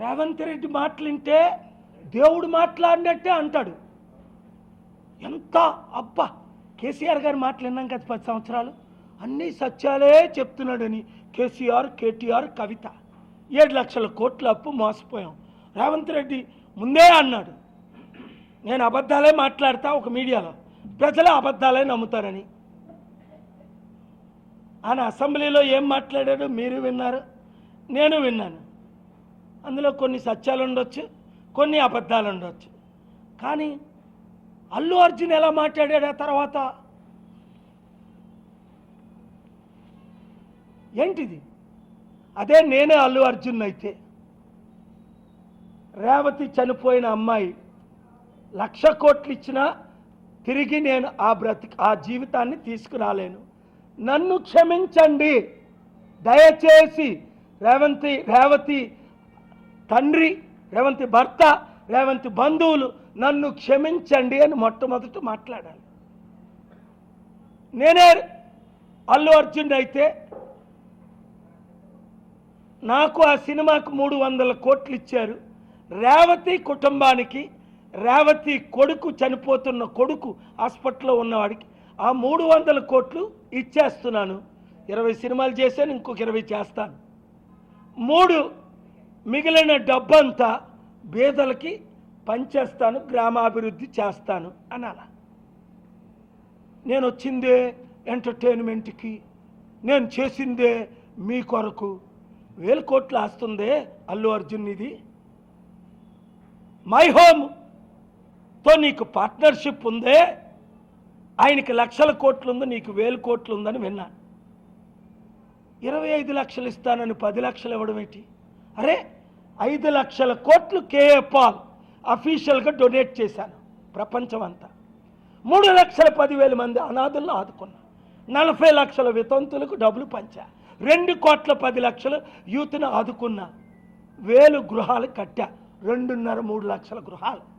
రేవంత్ రెడ్డి మాటలింటే దేవుడు మాట్లాడినట్టే అంటాడు. ఎంత అబ్బా కేసీఆర్ గారి మాటలు విన్నాం కదా పది సంవత్సరాలు. అన్నీ సత్యాలే చెప్తున్నాడని కేసీఆర్ కేటీఆర్ కవిత. ఏడు లక్షల కోట్ల అప్పు మోసపోయాం. రేవంత్ రెడ్డి ముందే అన్నాడు నేను అబద్ధాలే మాట్లాడతా ఒక మీడియాలో. ప్రజలు అబద్ధాలే నమ్ముతారని. ఆయన అసెంబ్లీలో ఏం మాట్లాడాడో మీరు విన్నారు నేను విన్నాను. అందులో కొన్ని సత్యాలు ఉండొచ్చు కొన్ని అబద్ధాలు ఉండొచ్చు. కానీ అల్లు అర్జున్ ఎలా మాట్లాడాడు ఆ తర్వాత ఏంటిది? అదే నేనే అల్లు అర్జున్ అయితే. రేవతి చనిపోయిన అమ్మాయి లక్ష కోట్లు ఇచ్చినా తిరిగి నేను ఆ బ్రతి ఆ జీవితాన్ని తీసుకురాలేను. నన్ను క్షమించండి. దయచేసి రేవంతి రేవతి తండ్రి రేవంతి భర్త రేవంతి బంధువులు నన్ను క్షమించండి అని మొట్టమొదట మాట్లాడాలి. నేనే అల్లు అర్జున్ అయితే నాకు ఆ సినిమాకు మూడు వందల కోట్లు ఇచ్చారు. రేవతి కుటుంబానికి రేవతి కొడుకు చనిపోతున్న కొడుకు హాస్పిటల్లో ఉన్నవాడికి ఆ మూడు వందల కోట్లు ఇచ్చేస్తున్నాను. ఇరవై సినిమాలు చేశాను ఇంకొక ఇరవై చేస్తాను. మూడు మిగిలిన డబ్బంతా బీదలకి పంచేస్తాను గ్రామాభివృద్ధి చేస్తాను అనాల. నేను వచ్చిందే ఎంటర్టైన్మెంట్కి నేను చేసిందే మీ కొరకు. వేల కోట్లు ఆస్తుందే అల్లు అర్జున్ ఇది మై హోమ్తో నీకు పార్ట్నర్షిప్ ఉందే ఆయనకి లక్షల కోట్లు ఉంది నీకు వేలు కోట్లు ఉందని విన్నాను ఇరవై ఐదు లక్షలు ఇస్తానని పది లక్షలు ఇవ్వడం ఏంటి? అరే ఐదు లక్షల కోట్లు కేఏ పాల్ అఫీషియల్గా డొనేట్ చేశాను ప్రపంచం అంతా మూడు లక్షల పదివేల మంది అనాథులను ఆదుకున్నా. నలభై లక్షల వితంతులకు డబ్బులు పంచా. రెండు కోట్ల పది లక్షలు యూత్ను ఆదుకున్నా. వేలు గృహాలు కట్టా. రెండున్నర మూడు లక్షల గృహాలు.